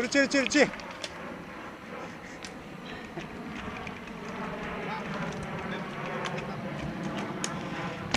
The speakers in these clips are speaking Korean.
그렇지 그렇지 그렇지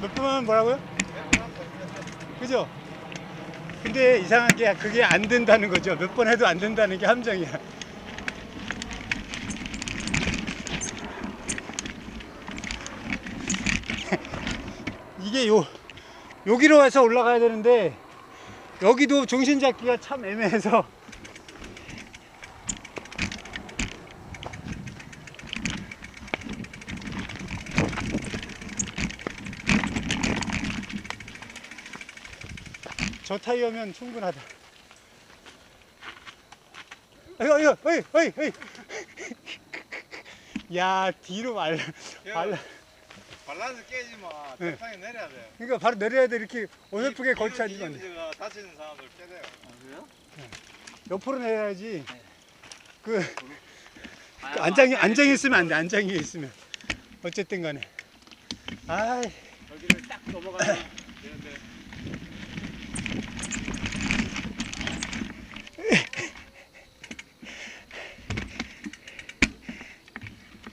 몇 번만 뭐라고요? 그죠? 근데 이상한 게 그게 안 된다는 거죠 몇 번 해도 안 된다는 게 함정이야 이게 요 여기로 와서 올라가야 되는데 여기도 중심 잡기가 참 애매해서 저 타이어면 충분하다. 어이 어이 어이 어이 어이. 야 뒤로 말 말. 밸런스 깨지 마. 네. 적당히 내려야 돼. 그러니까 바로 내려야 돼 이렇게 어설프게 이- 앉으면 안 돼. 다치는 사람들 깨져요. 그래요? 옆으로 내려야지. 그 아, 그 안장이 안장이 있으면 안 돼. 안장이 있으면 어쨌든 간에. 아, 여기를 딱 넘어가면